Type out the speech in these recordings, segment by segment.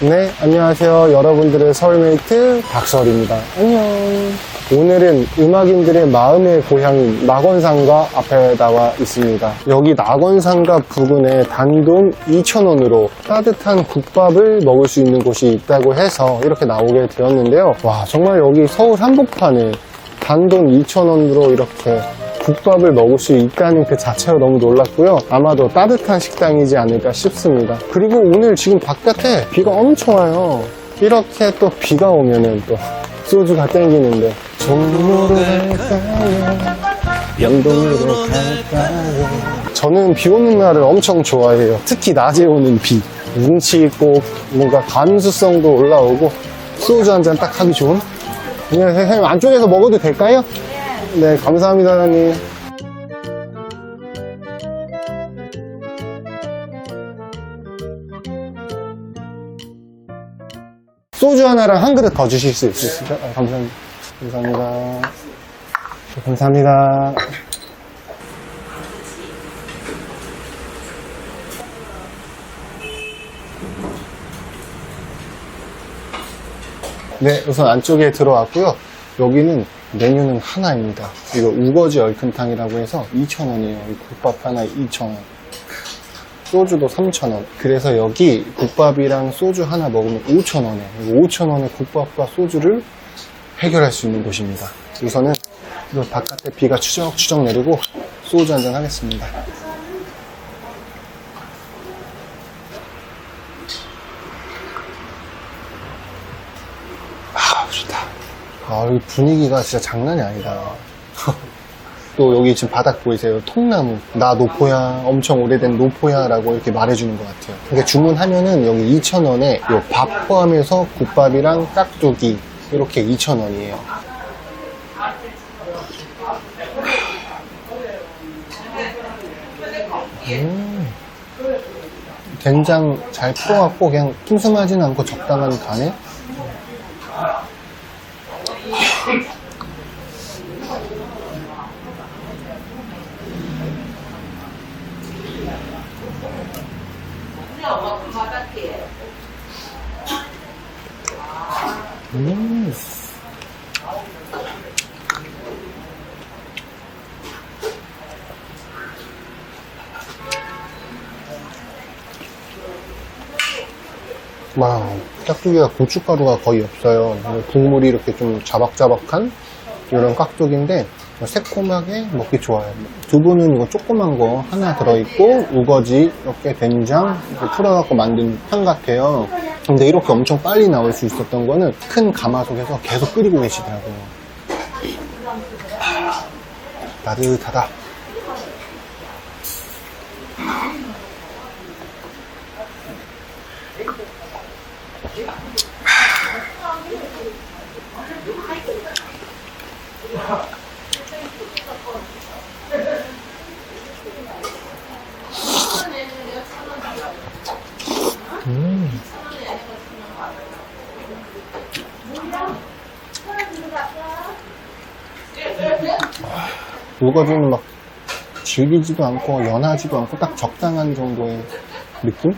네, 안녕하세요. 여러분들의 서울메이트 박설입니다. 안녕. 오늘은 음악인들의 마음의 고향인 낙원상가 앞에 나와 있습니다. 여기 낙원상가 부근에 단돈 2,000원으로 따뜻한 국밥을 먹을 수 있는 곳이 있다고 해서 이렇게 나오게 되었는데요. 와, 정말 여기 서울 한복판에 단돈 2,000원으로 이렇게 국밥을 먹을 수 있다는 그 자체가 너무 놀랐고요. 아마도 따뜻한 식당이지 않을까 싶습니다. 그리고 오늘 지금 바깥에 비가 엄청 와요. 이렇게 또 비가 오면은 또 소주가 땡기는데 종로로 갈까요? 영동으로 갈까요? 저는 비 오는 날을 엄청 좋아해요. 특히 낮에 오는 비. 운치 있고 뭔가 감수성도 올라오고 소주 한 잔 딱 하기 좋은 네, 선생님 안쪽에서 먹어도 될까요? 네, 감사합니다, 사장님. 소주 하나랑 한 그릇 더 주실 수 있으실까요? 아, 감사합니다. 감사합니다. 네, 감사합니다. 네, 우선 안쪽에 들어왔고요. 여기는 메뉴는 하나입니다. 이거 우거지 얼큰탕이라고 해서 2,000원이에요. 국밥 하나에 2,000원. 소주도 3,000원. 그래서 여기 국밥이랑 소주 하나 먹으면 5,000원에 5,000원에 국밥과 소주를 해결할 수 있는 곳입니다. 우선은 이거 바깥에 비가 추적추적 내리고 소주 한잔 하겠습니다. 아, 좋다. 아, 여기 분위기가 진짜 장난이 아니다. 또 여기 지금 바닥 보이세요? 통나무. 나 노포야. 엄청 오래된 노포야라고 이렇게 말해주는 것 같아요. 그러니까 주문하면은 여기 2,000원에 요밥 포함해서 국밥이랑 깍두기 이렇게 2,000원이에요. 음. 된장 잘 풀어갖고 그냥 슴슴하진 않고 적당한 간에 음. 와우, 깍두기가 고춧가루가 거의 없어요. 국물이 이렇게 좀 자박자박한 이런 깍두기인데 새콤하게 먹기 좋아요. 두부는 이거 조그만 거 하나 들어있고 우거지 이렇게 된장 이렇게 풀어갖고 만든 탕 같아요. 근데 이렇게 엄청 빨리 나올 수 있었던 거는 큰 가마솥에서 계속 끓이고 계시더라고요. 아, 따뜻하다. 우거지는 막 질기지도 않고 연하지도 않고 딱 적당한 정도의 느낌?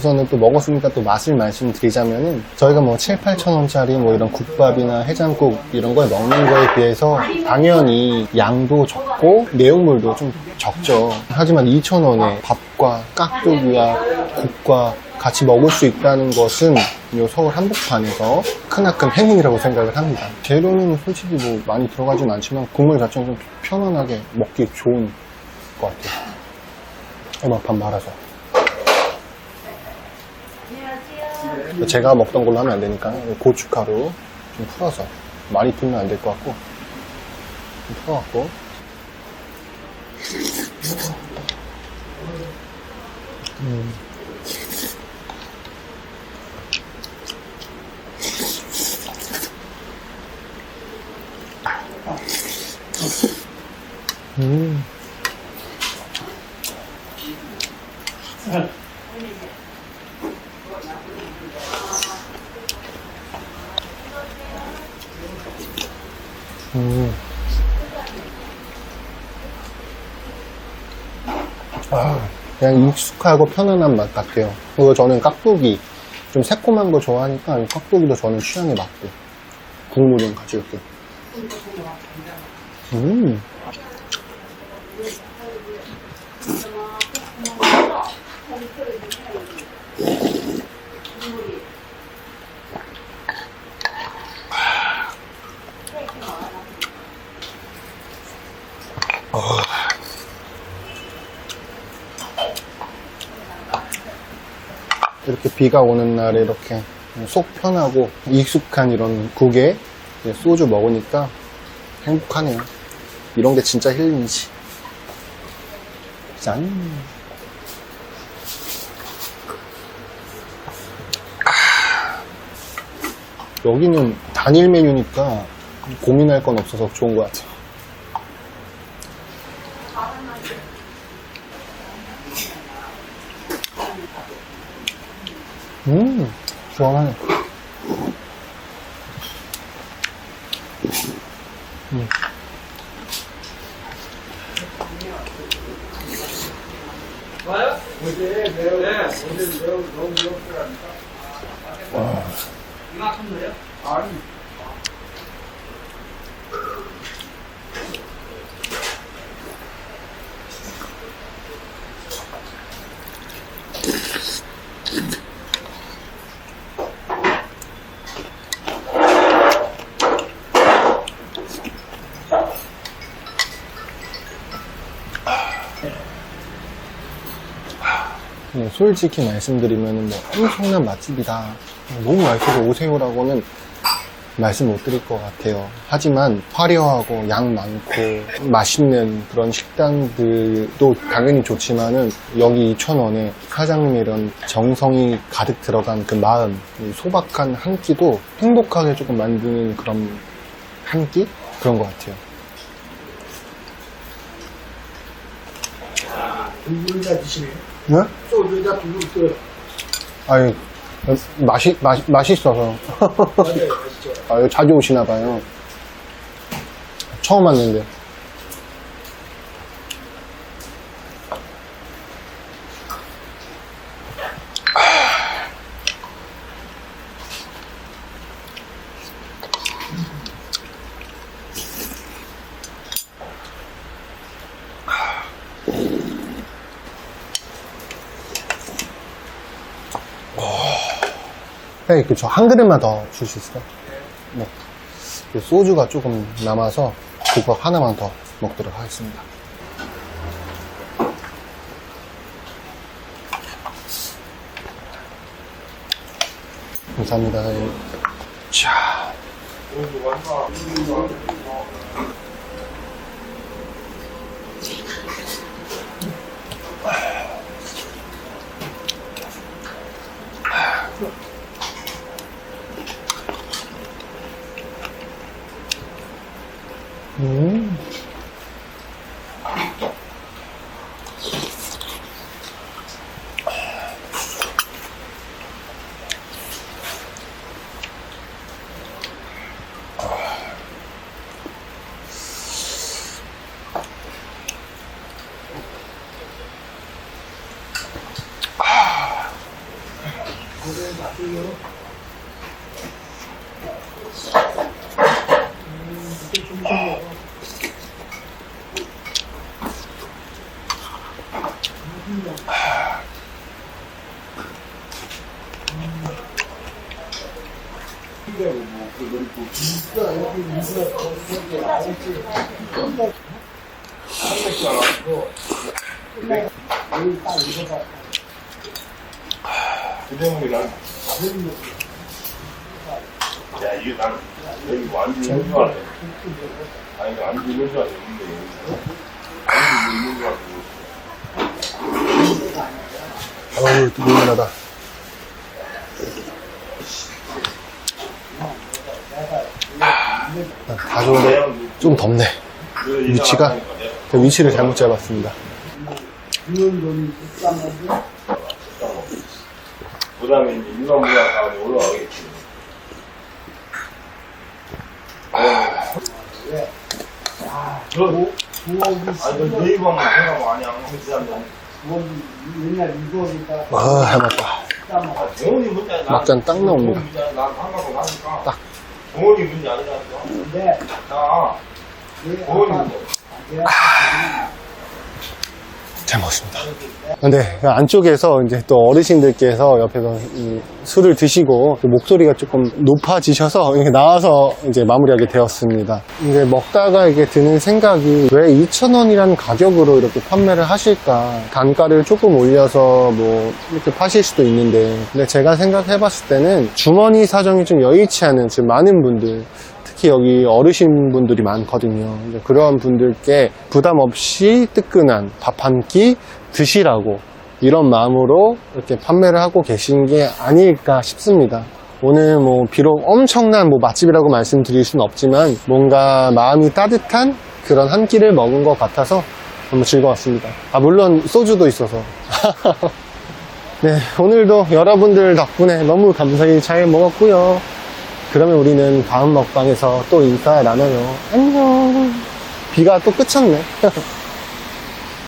우선은 또 먹었으니까 또 맛을 말씀드리자면은 저희가 뭐 7, 8천 원짜리 뭐 이런 국밥이나 해장국 이런 걸 먹는 거에 비해서 당연히 양도 적고 내용물도 좀 적죠. 하지만 2천 원에 밥과 깍두기와 국과 같이 먹을 수 있다는 것은 이 서울 한복판에서 크나큰 행운이라고 생각을 합니다. 재료는 솔직히 뭐 많이 들어가진 않지만 국물 자체는 좀 편안하게 먹기 좋은 것 같아요. 이거 밥 말아서. 제가 먹던 걸로 하면 안 되니까 고춧가루 좀 풀어서 많이 풀면 안 될 것 같고 좀 풀어갖고 음. 음. 음. 음. 아, 그냥 익숙하고 편안한 맛 같아요. 그리고 저는 깍두기, 좀 새콤한 거 좋아하니까 깍두기도 저는 취향에 맞고. 국물 좀 가져올게요. 음. 이렇게 비가 오는 날에 이렇게 속 편하고 익숙한 이런 국에 소주 먹으니까 행복하네요. 이런 게 진짜 힐링이지. 짠. 아. 여기는 단일 메뉴니까 고민할 건 없어서 좋은 것 같아요. 음, 시원하네. 음. 네, 솔직히 말씀드리면 뭐 엄청난 맛집이다. 너무 맛있어서 오세요라고는 말씀 못 드릴 것 같아요. 하지만 화려하고 양 많고 맛있는 그런 식당들도 당연히 좋지만은 여기 2,000원에 사장님의 이런 정성이 가득 들어간 그 마음, 이 소박한 한 끼도 행복하게 조금 만드는 그런 한 끼? 그런 것 같아요. 두분다 드시네. 네? 소주에다 또 아유, 맛이, 맛, 맛있어서. 맛있죠. 아, 자주 오시나 봐요. 처음 왔는데. 네, 그쵸. 한 그릇만 더 줄 수 있어요? 네. 그 소주가 조금 남아서 국밥 하나만 더 먹도록 하겠습니다. 감사합니다. 자. 음. 그대목이랑 야 이게 난 여기 완전 있는 줄 알았네 아니 이거 안주 있는 줄 알았는데 안주 있는 줄 알고 어우, 뜨거운하다. 다 좋은데 좀 덥네. 위치가 그 위치를 잘못 잡았습니다. 그 다음에 이제 유감무가 다음에 올라가겠지 네이버만 생각하면 아니야. 그 아, 해봤다. 땀 아. 막잔 딱 나옵니다. 딱. 재원이 문제 아니라서. 근데 나, 내 재원이 아빠 문제. 내 아빠 잘 먹었습니다. 근데 안쪽에서 이제 또 어르신들께서 옆에서 이 술을 드시고 또 목소리가 조금 높아지셔서 이렇게 나와서 이제 마무리하게 되었습니다. 이제 먹다가 이게 드는 생각이 왜 2,000원이라는 가격으로 이렇게 판매를 하실까? 단가를 조금 올려서 뭐 이렇게 파실 수도 있는데 근데 제가 생각해 봤을 때는 주머니 사정이 좀 여의치 않은 지금 많은 분들 특히 여기 어르신 분들이 많거든요. 그런 분들께 부담 없이 뜨끈한 밥 한 끼 드시라고 이런 마음으로 이렇게 판매를 하고 계신 게 아닐까 싶습니다. 오늘 뭐 비록 엄청난 뭐 맛집이라고 말씀드릴 수는 없지만 뭔가 마음이 따뜻한 그런 한 끼를 먹은 것 같아서 너무 즐거웠습니다. 아 물론 소주도 있어서. 네 오늘도 여러분들 덕분에 너무 감사히 잘 먹었고요. 그러면 우리는 다음 먹방에서 또 인사 나눠요. 안녕. 비가 또 그쳤네.